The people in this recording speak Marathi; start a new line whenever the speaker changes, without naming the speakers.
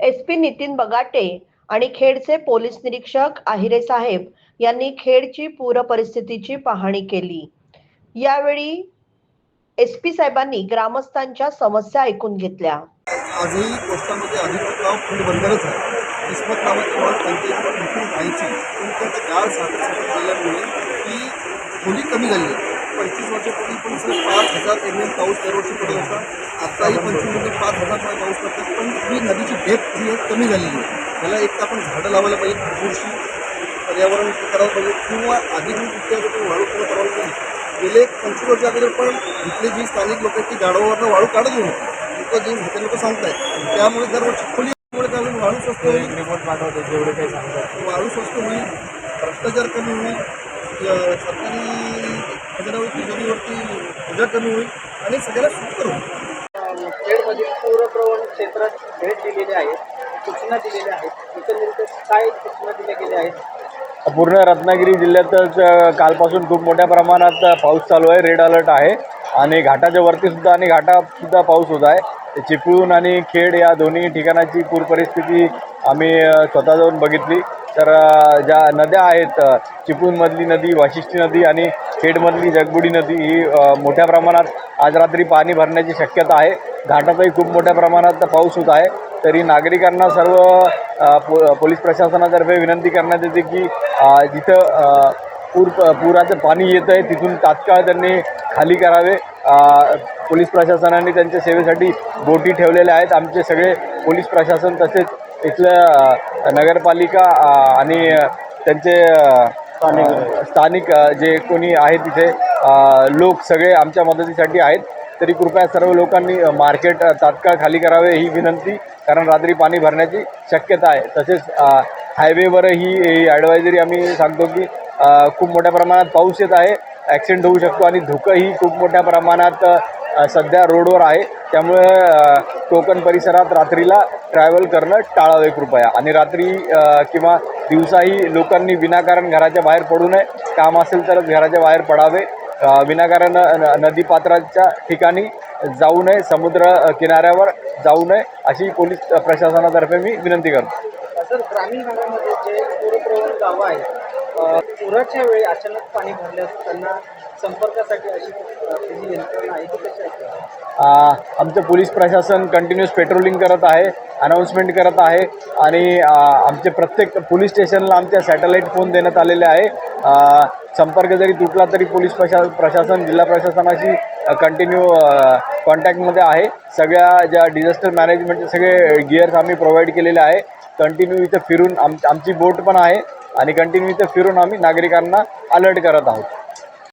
एस पी नितीन बगाटे आणि खेडचे पोलीस निरीक्षक आहिरे साहेब यांनी खेडची पूर परिस्थितीची पाहणी केली. यावेळी एस पी साहेबांनी ग्रामस्थांच्या समस्या ऐकून घेतल्या.
आजही पोस्टामध्ये अधिकृत नाव फंड बंदरच आहे. किस्मत नावाची ओळख त्यांची विकून राहायची. पण त्याचं गाळ साठत गेल्यामुळे ती खोली कमी झाली. पंचवीस वर्षापूर्वी पण सर पाच हजार एम एम पाऊस दरवर्षी पडत होता. आत्ताही पंचवीसमध्ये पाच हजार रुपये पाऊस पडतात पण ही नदीची डेप्थ ही एक कमी झालेली आहे. त्याला एक तर आपण झाडं लावायला पाहिजे भरपूरशी पर्यावरण करायला पाहिजे किंवा अधिकृत रित्या जर वाळू किंवा परवानगी नाही. गेले पंचवीस वर्ष अगोदर पण इथले जी स्थानिक लोक आहेत ती गाडावरनं वाळू काढत घेऊन लोक जे म्हातारे लोक सांगतायत त्यामुळे दरवर्षी खोली त्यामुळे काय होईल वाळू स्वस्त होईल.
रिपोर्ट पाठवतो जेवढे काही सांगतात.
वाळू स्वस्त होईल भ्रष्टाचार कमी होईल सरकारी खजानावरती जमिनीवरती पूजा कमी होईल आणि सगळ्याला सुखकर होईल.
भेट दिलेली आहे सूचना दिलेल्या आहेत. एकंदरीत काय सूचना दिल्या गेल्या आहेत?
पूर्ण रत्नागिरी जिल्ह्यातच कालपासून खूप मोठ्या प्रमाणात पाऊस चालू आहे. रेड अलर्ट आहे. आणि घाटाच्या वरतीसुद्धा आणि घाटातसुद्धा पाऊस होत आहे. चिपळूण आणि खेड या दोन्ही ठिकाणाची पूर परिस्थिती आम्ही स्वतः जाऊन बघितली. तर ज्या नद्या आहेत चिपळूणमधली नदी वाशिष्ठी नदी आणि खेडमधली जगबुडी नदी ही मोठ्या प्रमाणात आज रात्री पाणी भरण्याची शक्यता आहे. घाटातही खूप मोठ्या प्रमाणात पाऊस होत आहे. तरी नागरिकांना सर्व पो पोलीस प्रशासनातर्फे विनंती करण्यात येते की जिथं पूर पुराचं पाणी येतं आहे तिथून तात्काळ त्यांनी खाली करावे. पोलीस प्रशासनाने त्यांच्या सेवेसाठी बोटी ठेवलेल्या आहेत. आमचे सगळे पोलीस प्रशासन तसेच इथलं नगरपालिका आणि त्यांचे स्थानिक. जे कोणी आहे तिथे लोक सगळे आमच्या मदतीसाठी आहेत. तरी कृपया सर्व लोकांनी मार्केट तात्काळ खाली करावे ही विनंती. कारण रात्री पाणी भरण्याची शक्यता आहे. तसेच हायवेवरही ही ॲडवायझरी आम्ही सांगतो की खूप मोठ्या प्रमाणात पाऊस येत आहे. ॲक्सिडेंट होऊ शकतो आणि धुकंही खूप मोठ्या प्रमाणात सध्या रोडवर आहे. त्यामुळे कोकण परिसरात रात्रीला ट्रॅव्हल करणं टाळावे कृपया. आणि रात्री किंवा दिवसाही लोकांनी विनाकारण घराच्या बाहेर पडू नये. काम असेल तरच घराच्या बाहेर पडावे. विनाकारण न- नदीपात्राच्या ठिकाणी जाऊ नये समुद्र किनाऱ्यावर जाऊ नये अशी पोलीस प्रशासनातर्फे मी विनंती करतो.
सर ग्रामीण भागामध्ये जे पूरप्रवण गावं आहेत अ, पुराच्या वेळी अचानक पाणी भरल्यास त्यांना संपर्कासाठी अशी यंत्रणा आहे
आमचं पोलीस प्रशासन कंटिन्युअस पेट्रोलिंग करत आहे अनाऊन्समेंट करत आहे आणि आमचे प्रत्येक पोलीस स्टेशनला आमच्या सॅटेलाईट फोन देण्यात आलेले आहे. संपर्क जरी तुटला तरी पोलीस प्रशा प्रशासन जिल्हा प्रशासनाशी कंटिन्यू कॉन्टॅक्टमध्ये आहे. सगळ्या ज्या डिझास्टर मॅनेजमेंटचे सगळे गिअर्स आम्ही प्रोव्हाइड केलेले आहे. कंटिन्यू इथं फिरून आम आमची बोट पण आहे. आणि कंटिन्यू इथं फिरून आम्ही नागरिकांना अलर्ट करत आहोत.